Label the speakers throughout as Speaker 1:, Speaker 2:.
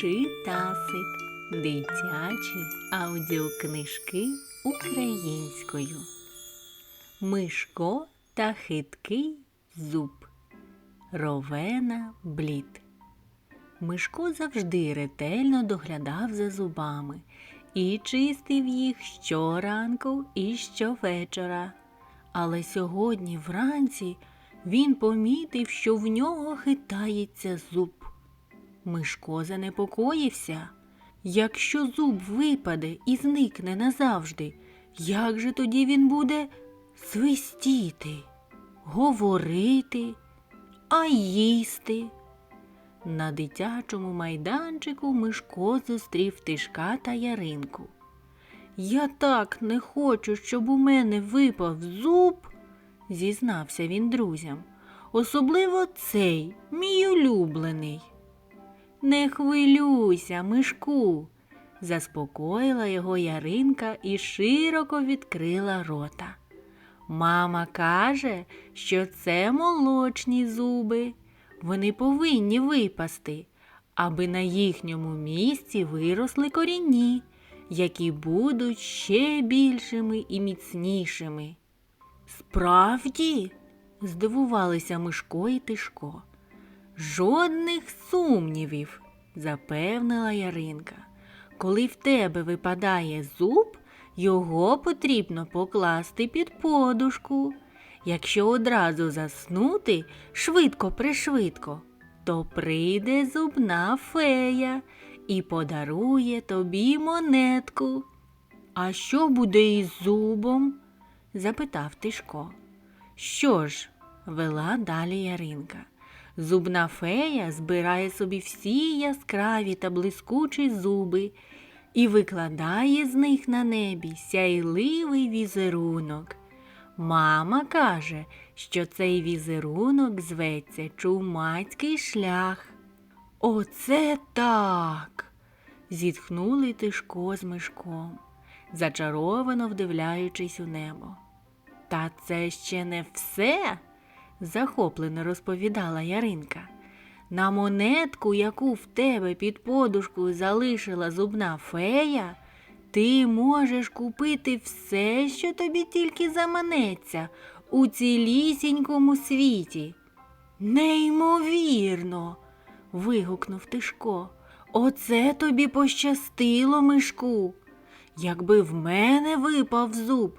Speaker 1: Читасик. Дитячі аудіокнижки українською. Мишко та хиткий зуб. Ровена Блід. Мишко завжди ретельно доглядав за зубами і чистив їх щоранку і щовечора. Але сьогодні вранці він помітив, що в нього хитається зуб. Мишко занепокоївся. Якщо зуб випаде і зникне назавжди, як же тоді він буде свистіти, говорити, а їсти? На дитячому майданчику Мишко зустрів тишка та яринку. Я так не хочу, щоб у мене випав зуб, зізнався він друзям. Особливо цей, мій улюблений. Не хвилюйся, Мишку, заспокоїла його Яринка і широко відкрила рота. Мама каже, що це молочні зуби. Вони повинні випасти, аби на їхньому місці виросли корінні, які будуть ще більшими і міцнішими. Справді? здивувалися Мишко і Тишко. Жодних сумнівів, запевнила Яринка. Коли в тебе випадає зуб, його потрібно покласти під подушку. Якщо одразу заснути швидко пришвидко, то прийде зубна фея і подарує тобі монетку. А що буде із зубом? запитав Тишко. Що ж, вела далі Яринка. Зубна фея збирає собі всі яскраві та блискучі зуби і викладає з них на небі сяйливий візерунок. Мама каже, що цей візерунок зветься чумацький шлях. Оце так. зітхнули Тишко з мишком, зачаровано вдивляючись у небо. Та це ще не все захоплено розповідала Яринка. На монетку, яку в тебе під подушкою залишила зубна фея, ти можеш купити все, що тобі тільки заманеться у цілісінькому світі. Неймовірно. вигукнув Тишко. Оце тобі пощастило, Мишку. Якби в мене випав зуб,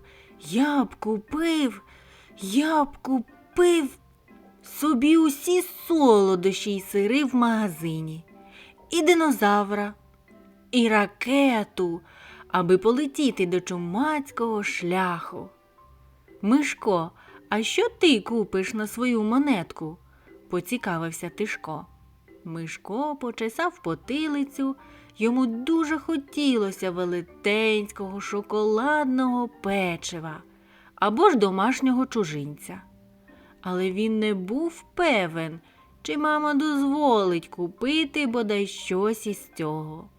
Speaker 1: я б купив, я б купив собі усі солодощі й сири в магазині, і динозавра, і ракету, аби полетіти до чумацького шляху. Мишко, а що ти купиш на свою монетку? поцікавився Тишко. Мишко почесав потилицю, йому дуже хотілося велетенського шоколадного печива або ж домашнього чужинця. Але він не був певен, чи мама дозволить купити бодай щось із цього.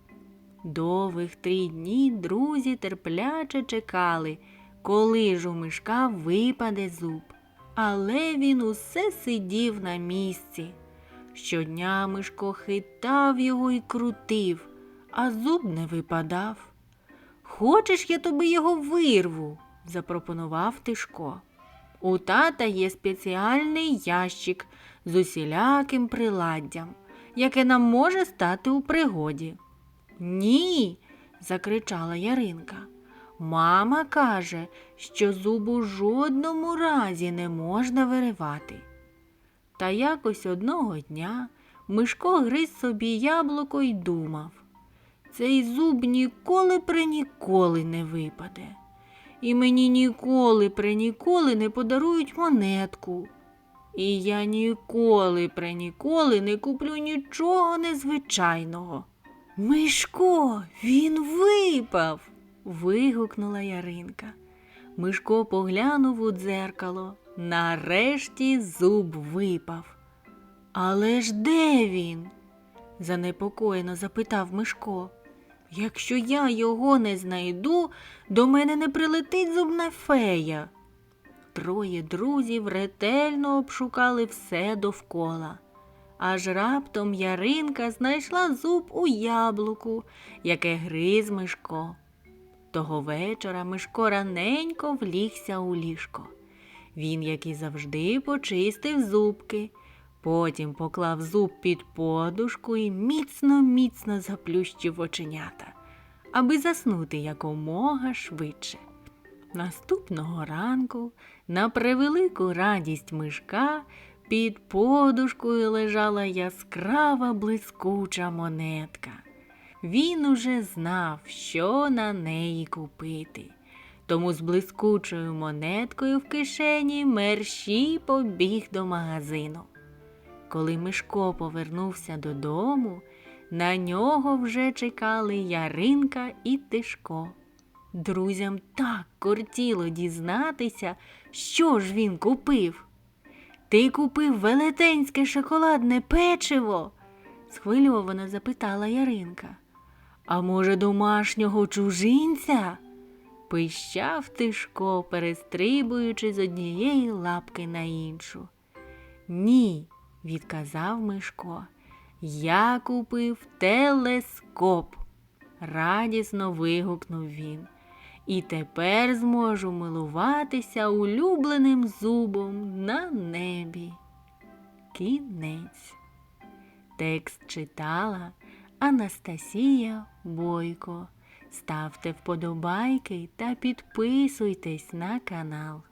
Speaker 1: Довгих три дні друзі терпляче чекали, коли ж у мишка випаде зуб. Але він усе сидів на місці. Щодня Мишко хитав його і крутив, а зуб не випадав. Хочеш, я тобі його вирву? запропонував Тишко. У тата є спеціальний ящик з усіляким приладдям, яке нам може стати у пригоді. Ні, закричала Яринка. Мама каже, що зубу жодному разі не можна виривати. Та якось одного дня Мишко гриз собі яблуко й думав цей зуб ніколи при ніколи не випаде. І мені ніколи при ніколи не подарують монетку. І я ніколи при ніколи не куплю нічого незвичайного. Мишко, він випав. вигукнула Яринка. Мишко поглянув у дзеркало. Нарешті зуб випав. Але ж де він? занепокоєно запитав Мишко. Якщо я його не знайду, до мене не прилетить зубна фея. Троє друзів ретельно обшукали все довкола, аж раптом Яринка знайшла зуб у яблуку, яке гриз Мишко. Того вечора Мишко раненько влігся у ліжко. Він, як і завжди, почистив зубки, потім поклав зуб під подушку і міцно-міцно заплющив оченята, аби заснути якомога швидше. Наступного ранку, на превелику радість мишка, під подушкою лежала яскрава блискуча монетка. Він уже знав, що на неї купити. Тому з блискучою монеткою в кишені мерщій побіг до магазину. Коли Мишко повернувся додому, на нього вже чекали Яринка і Тишко. Друзям так кортіло дізнатися, що ж він купив. Ти купив велетенське шоколадне печиво? схвильовано запитала Яринка. А може, домашнього чужинця? пищав Тишко, перестрибуючи з однієї лапки на іншу. Ні, відказав Мишко. Я купив телескоп. Радісно вигукнув він. І тепер зможу милуватися улюбленим зубом на небі. Кінець. Текст читала Анастасія Бойко. Ставте вподобайки та підписуйтесь на канал.